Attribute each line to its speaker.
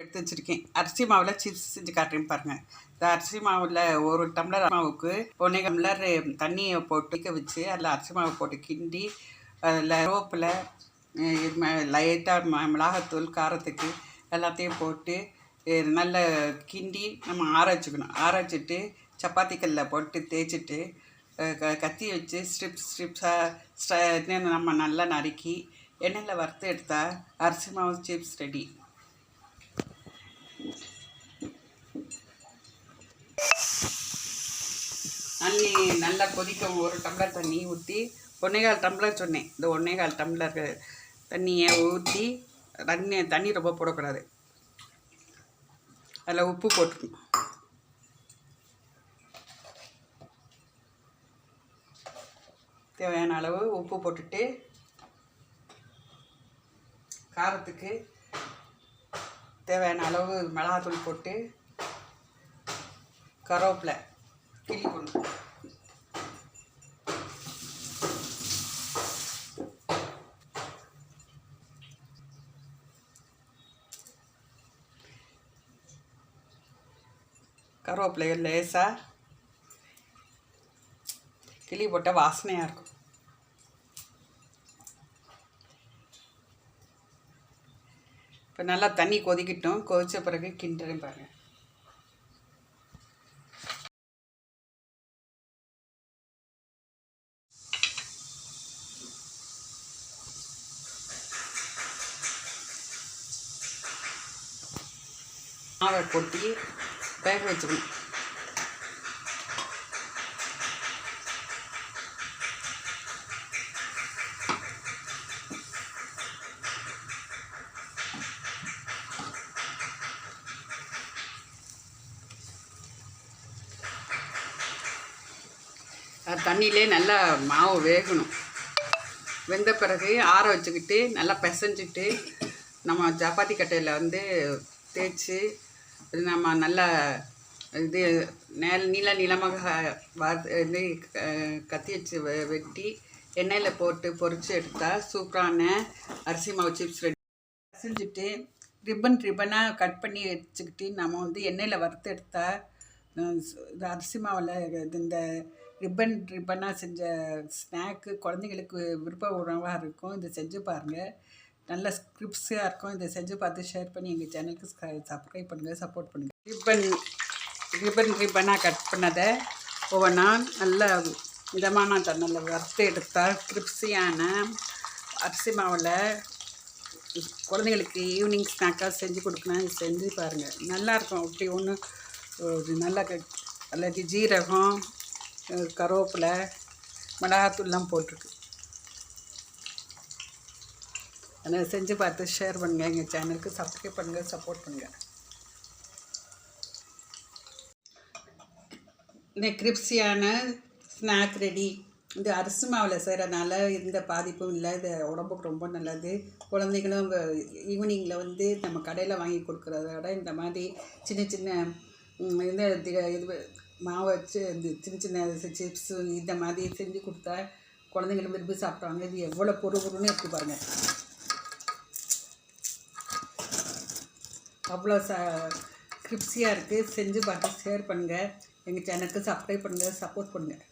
Speaker 1: எடுத்து வச்சுருக்கேன். அரிசி மாவில் சிப்ஸ் செஞ்சு காட்டுறேன் பாருங்கள் இந்த அரிசி மாவில் ஒரு டம்ளர் மாவுக்கு ஒன்றே டம்ளர் தண்ணியை போட்டு வச்சு அதில் அரிசி மாவு போட்டு கிண்டி அதில் ரோப்பில் லைட்டாக ம மிளகாத்தூள் காரத்துக்கு எல்லாத்தையும் போட்டு நல்ல கிண்டி நம்ம ஆற வச்சுக்கணும். ஆற வச்சுட்டு சப்பாத்தி கல்லில் போட்டு தேய்ச்சிட்டு க கத்தி வச்சு ஸ்ட்ரிப்ஸ் ஸ்ட்ரிப்ஸாக நம்ம நல்லா நறுக்கி எண்ணெயில் வறுத்து எடுத்தால் அரிசி மாவு சிப்ஸ் ரெடி தண்ணி நல்லா கொதிக்கும் ஒரு டம்ளர் தண்ணி ஊற்றி ஒன்னேகால் டம்ளர் சொன்னேன். இந்த ஒன்னேகால் டம்ளர் தண்ணியை ஊற்றி தண்ணி தண்ணி ரொம்ப போடக்கூடாது. அதில் உப்பு போட்டுக்கணும். தேவையான அளவு உப்பு போட்டுட்டு காரத்துக்கு தேவையான அளவு மிளகாத்தூள் போட்டு கருவேப்பிலை கிள்ளி கொண்டு கருவேப்பிலையை லேசாக கிளி போட்டால் வாசனையாக இருக்கும். இப்போ நல்லா தண்ணி கொதிக்கட்டும். கொதித்த பிறகு கிண்டுறேன் பாருங்கள் மாவை கொட்டி வேக வச்சுக்கணும். தண்ணியிலே நல்லா மாவு வேகணும். வெந்த பிறகு ஆற வச்சுக்கிட்டு நல்லா பிசைஞ்சிட்டு நம்ம சப்பாத்தி கட்டையில் வந்து தேய்ச்சி நம்ம நல்லா இது நேல் நீள நீளமாக இது கத்தி வச்சு வெட்டி எண்ணெயில் போட்டு பொறிச்சு எடுத்தால் சூப்பரான அரிசி மாவு சிப்ஸ் ரெடி. பிசைஞ்சிட்டு ரிப்பன் ரிப்பனாக கட் பண்ணி வச்சுக்கிட்டு நம்ம வந்து எண்ணெயில் வறுத்து எடுத்தால் அரிசி மாவில் இந்த ரிப்பன் ரிப்பனாக செஞ்ச ஸ்நாக்கு குழந்தைங்களுக்கு விருப்ப உணவாக இருக்கும். இதை செஞ்சு பாருங்கள் நல்ல ஸ்கிரிப்ஸாக இருக்கும். இதை செஞ்சு பார்த்து ஷேர் பண்ணி எங்கள் சேனலுக்கு சப்ஸ்கிரைப் பண்ணுங்கள் சப்போர்ட் பண்ணுங்கள் ரிப்பன் ரிப்பன் ரிப்பனாக கட் பண்ணதை ஒவ்வொன்றா நல்ல மிதமான தன்னில் வறுத்து எடுத்தால் கிரிப்ஸியான அரிசி மாவில் குழந்தைங்களுக்கு ஈவினிங் ஸ்நாக்காக செஞ்சு கொடுக்கணும். செஞ்சு பாருங்கள் நல்லாயிருக்கும் அப்படி ஒன்று நல்லா க- அல்லது ஜீரகம் கருவேப்பிலை மிளகாத்தூள்லாம் போட்டிருக்கு. அதை செஞ்சு பார்த்து ஷேர் பண்ணுங்கள் எங்கள் சேனலுக்கு சப்ஸ்கிரைப் பண்ணுங்கள் சப்போர்ட் பண்ணுங்கள் இந்த கிரிப்ஸியான ஸ்நாக் ரெடி இது அரிசி மாவில் செய்கிறனால எந்த பாதிப்பும் இல்லை. இது உடம்புக்கு ரொம்ப நல்லது. குழந்தைகளும் ஈவினிங்கில் வந்து நம்ம கடையில் வாங்கி கொடுக்குறத விட இந்த மாதிரி சின்ன சின்ன இந்த இது மாவை வச்சு இந்த சின்ன சின்ன சிப்ஸு இந்த மாதிரி செஞ்சு கொடுத்தா குழந்தைங்களும் விரும்பி சாப்பிட்றாங்க இது எவ்வளோ பொறு பொருன்னு இருக்குது பாருங்கள் அவ்வளோ ச கிரிப்ஸியாக இருக்குது செஞ்சு பார்த்து ஷேர் பண்ணுங்கள் எங்கள் சேனலுக்கு சப்ஸ்கிரைப் பண்ணுங்கள் சப்போர்ட் பண்ணுங்கள்